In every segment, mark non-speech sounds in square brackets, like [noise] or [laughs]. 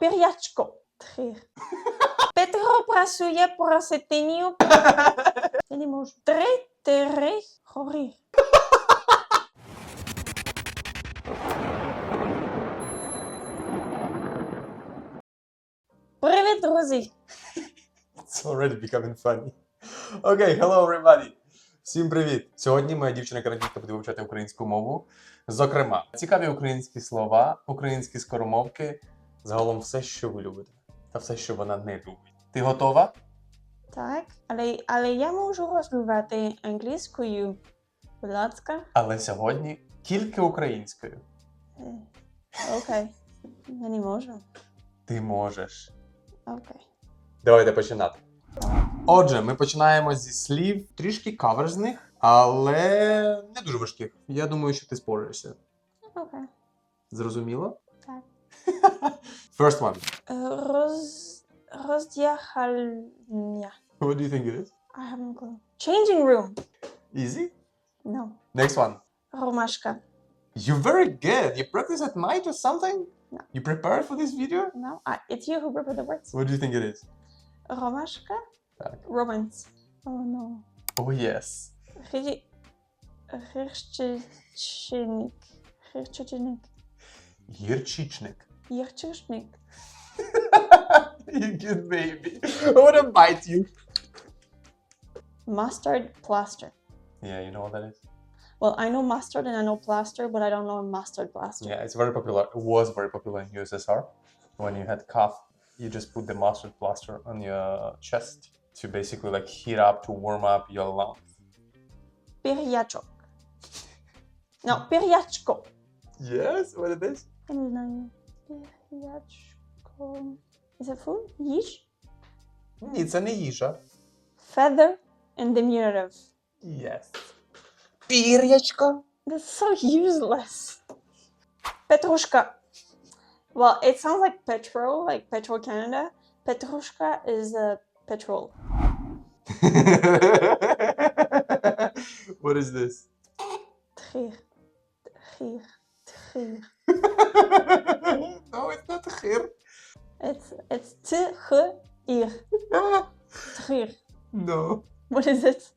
пір'ячко. Три. Петро працює проситинію. Я не можу. Три, три, хорі. Привіт, друзі! It's already becoming funny. Окей, hello everybody! Всім привіт! Сьогодні моя дівчина карантинка буде вивчати українську мову. Зокрема, цікаві українські слова, українські скоромовки, загалом все, що ви любите, та все, що вона не любить. Ти готова? Так, але, але я можу розмовляти англійською. Будь ласка. Але сьогодні тільки українською. Е, Окей. Я не можу. Ти можеш. Окей. Давайте починати. Отже, ми починаємо зі слів трішки каверзних, але не дуже важких. Я думаю, що ти споришся. Окей. Зрозуміло? First one. Uh, roz, rozdzielnia. What do you think it is? I haven't clue. Changing room. Easy? No. Next one. Romashka. You're very good. You practice at night or something? No. You prepared for this video? No, it's you who prepared the words. What do you think it is? Romashka? Okay. Romans. Oh no. Oh yes. Ri Hirchichnik. Hirchichnik. Гірчичник. Гірчичник. [laughs] you good baby. I wanna bite you. Mustard plaster. Yeah, you know what that is? Well, I know mustard and I know plaster, but I don't know mustard plaster. Yeah, it's very popular. It was very popular in USSR. When you had cough, you just put the mustard plaster on your chest to basically like heat up to warm up your lungs. Пір'ячок. No, пір'ячко. Yes, what it is? Я не знаю. Пір'ячко. Is it food? Їж? Ні, це не їжа. Feather in diminutive. Yes. Пір'ячко. That's so useless. Petrushka. Well, it sounds like petrol, like Petro Canada. Petrushka is a petrol. [laughs] what is this? Trir. Trir. Trir. Oh, no, it's not gir. It's it's t h ir. Trir. no. What is it?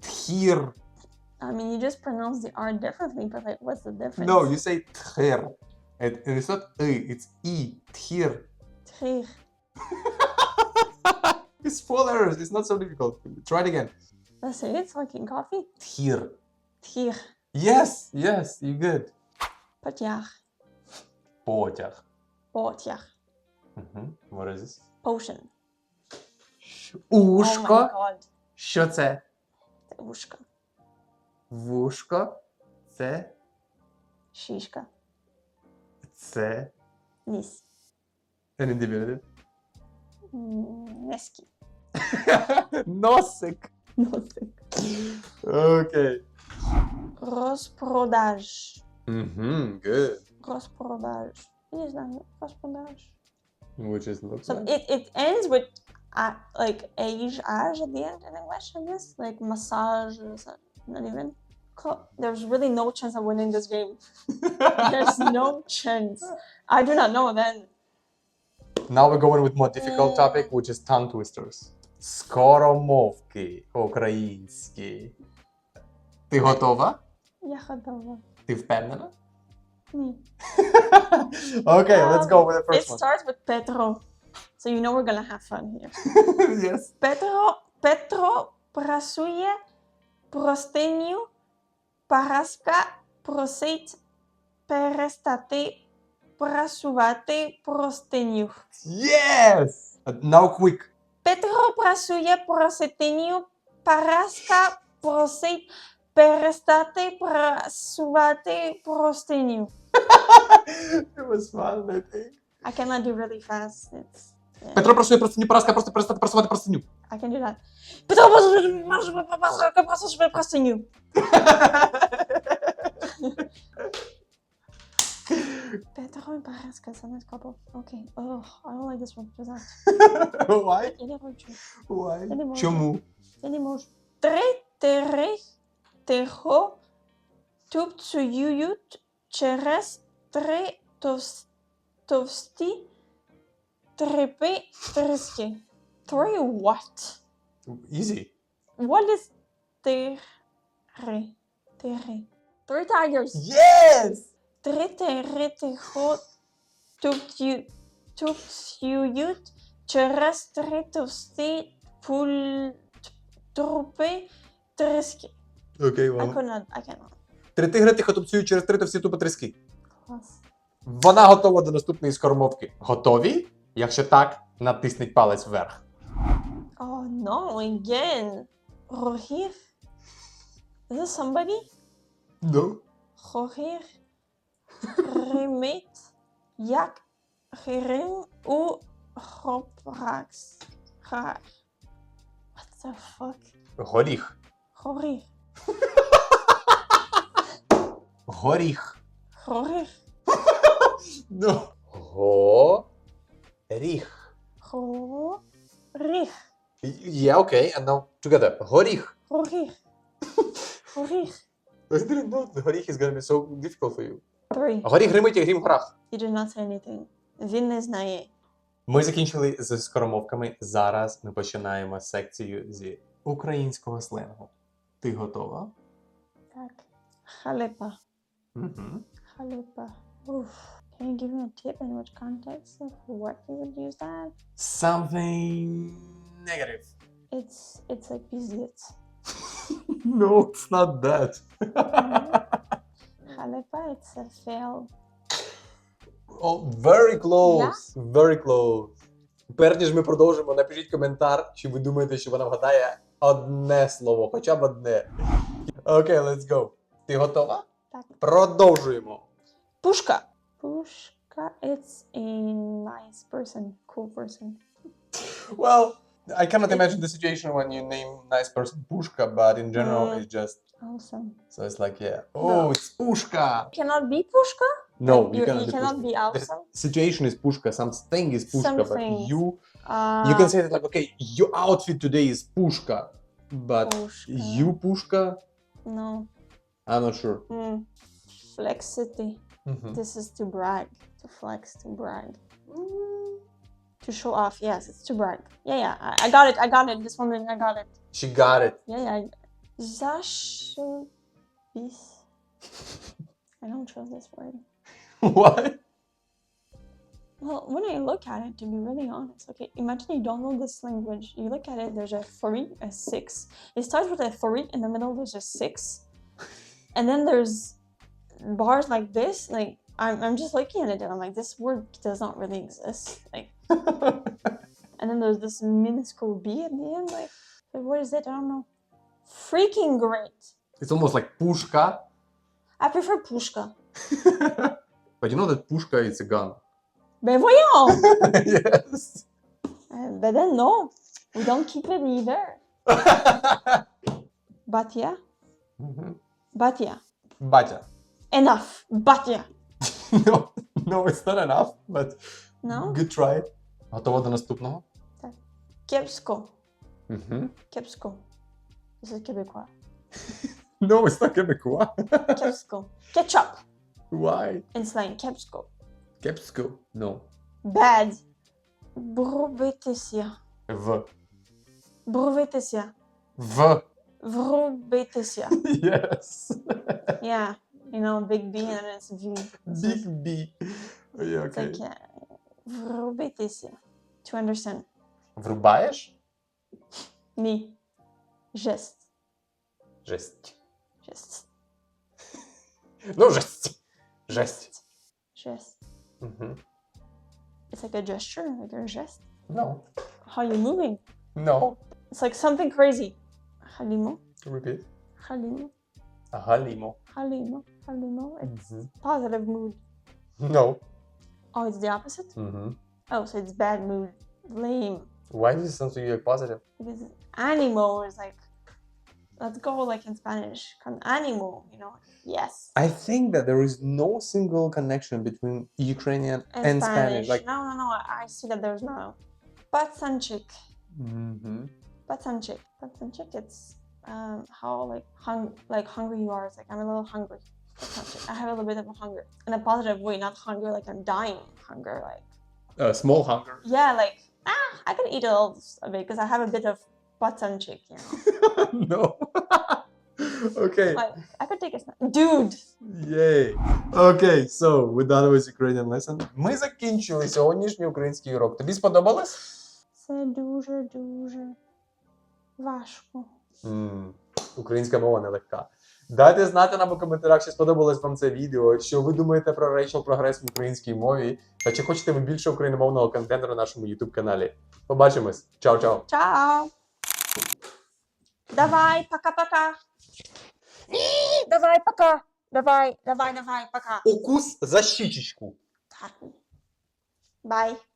Tgir. I mean, you just pronounce the R differently, but like, what's the difference? No, you say tgir. And, and it's not e, it's i. Tgir. Trir. [laughs] it's four letters. It's not so difficult. Try it again. Let's say it's like in coffee. Tgir. Trir. Yes, yes, you good. Potjar. Потяг. Potjar. Mhm. What is this? Potion. Oh Oh my Ушко. god. Що це? Це ушко. Вушко. Це. Шишка. Це. Ніс. An individual. М, Нески. [laughs] Носик. Носик. Окей. Розпродаж. Mhm, good. Розпродаж. Я не знаю. Розпродаж. Which is looks So like. it, it ends with uh, like age, age at the end in English, I guess. Like massage. Is that not even? Co- There's really no chance of winning this game. [laughs] There's no chance. I do not know then. Now we're going with more difficult topic, which is tongue twisters. Скоромовки українські. Ти готова? Я готова. Ти впевнена? [laughs] okay, um, let's go um, with the first it one. It starts with Petro. So you know we're gonna have fun here. [laughs] yes. Petro, Petro, Prasuye, Prosteniu, Paraska, Proseit, Perestate, Prasuvate, Prosteniu. Yes! Now quick. Petro, Prasuye, Proseteniu, Paraska, Proseit, перестати прасувати простиню. It was fun, I think. I cannot do really fast. It's, yeah, Петро просує простиню, Параска просто перестати просувати простиню. I can do that. Петро прасувати простиню. Петро і Параска, це не couple. Okay. Oh, I don't like this one. Why? Я не хочу. Why? Я не можу. Чому? Я не можу. Три, три, тихо, тупцюють через три товс- товсті Трипи, триски. Three what? Easy. What is tiri? Tiri. Three tigers. Yes! Трите, рити, хо, туптю, туптюють через три товсті пуль трупи триски. Окей, I could not, I cannot. Три тигри тихо тупцюють через три товсті тупо тріски. Клас. Вона готова до наступної скормовки. Готові? Якщо так, натисніть палець вверх. Oh no, again. Рогір. Is this somebody? No. Рогір. Римит. Як грим у хропракс. Ха. What the fuck? Горіх. Рогір. Горіх. Рогір. No. Горіх. Рогір. Yeah, okay, and now together. Горіх. Рогір. Рогір. I didn't know that горіх is gonna be so difficult for you. Three. Горіх гримить, як грім в горах. He did not say anything. Він не знає. Ми закінчили з скоромовками. Зараз ми починаємо секцію зі українського сленгу. Ти готова? Так. Халепа. Угу. Халепа. Oof. Can you give me a tip in which context of what you would use that? Something negative. It's it's like пиздец. No, it's not that. Халепа, it's a fail. oh, very close. Very close. Перш ніж ми продовжимо, напишіть коментар, чи ви думаєте, що вона вгадає одне слово, хоча б одне. Окей, let's go. Ти готова? Так. Продовжуємо. Пушка. Пушка, it's a nice person, cool person. Well, I cannot imagine the situation when you name nice person Pushka, but in general, Mm. it's just Awesome. so it's like yeah. Oh, No. it's Pushka. Cannot be Pushka? No, Like, you, cannot. you be cannot be The situation is Pushka. Something is Pushka, Something. but you Uh, you can say that like okay, your outfit today is Pushka, but Pushka. you Pushka. No. I'm not sure. Mm. Flexity. Mhm. This is to brag. To flex, to brag. To show off. Yes, it's to brag. Yeah, yeah. I, I got it. I got it. This one, I got it. She got it. Yeah, yeah. Zashobis. [laughs] I don't trust this word. [laughs] what? Well, when I look at it, to be really honest, okay, imagine you don't know this language. You look at it, there's a three, a six. It starts with a three, in the middle there's a six. [laughs] And then there's bars like this. Like, I'm, I'm just looking at it and I'm like, this word does not really exist. Like, [laughs] and then there's this minuscule B at the end. Like, like, what is it? I don't know. Freaking great. it's almost like Pushka, I prefer pushka. but you know that Pushka is a gun. Ben voyons! yes. Uh, but then no, we don't keep it either. Batia, Mhm. Batia. Батя. Enough. Batia. no, no, it's not enough, but No? good try. Готова до наступного? Kepsko. Mhm. Kepsko. This is Québécois. No, it's not québécois. Kepsko. Ketchup. Why? In slang. Kepsko. Кепсько? No. Bad. Brubetisia. В. Brubetisia. В. Vrubetisia. [laughs] Yes. yeah. You know, big B and then it's V. This is- Big B. Yeah, It's okay. like, uh, Vrubetisia. To understand. Врубаєш? Me. Geste. Жесть. Geste. Ну, жесть. Жесть. Geste. Mhm. It's like a gesture, like a geste. No. How you moving? No. It's like something crazy. Halimo, Repeat. halimo, Галімо. halimo, halimo. It's Mhm. positive mood. No. Oh, it's the opposite? Mhm. Oh, so it's bad mood. Lame. Why does it sound to you like positive? Because animo is like, let's go like in spanish con ánimo you know yes I think that there is no single connection between Ukrainian and, Spanish. Like, no no no i see that there's no patsanchik mhm. patsanchik patsanchik it's um how like hung like hungry you are it's like i'm a little hungry Patsanchik. i have a little bit of a hunger in a positive way not hungry. like i'm dying hunger like uh, small hunger. yeah like ah i can eat a little bit because i have a bit of patsanchik you know [laughs] [laughs] no. okay. Like I could take a snack. Dude, Yay. Okay, so we're done with Ukrainian lesson. Ми закінчили сьогоднішній український урок. Тобі сподобалось? це дуже дуже важко. М, Українська мова нелегка. Дайте знати нам у коментарях, чи сподобалось вам це відео, що ви думаєте про Rachel прогрес в українській мові, та чи хочете ви більше україномовного контенту на нашому YouTube каналі. Побачимось. Чао-чао. Чао. Давай, пока-пока. Давай, пока. Давай, давай, давай, пока. Укус за щічечку. Так. Бай.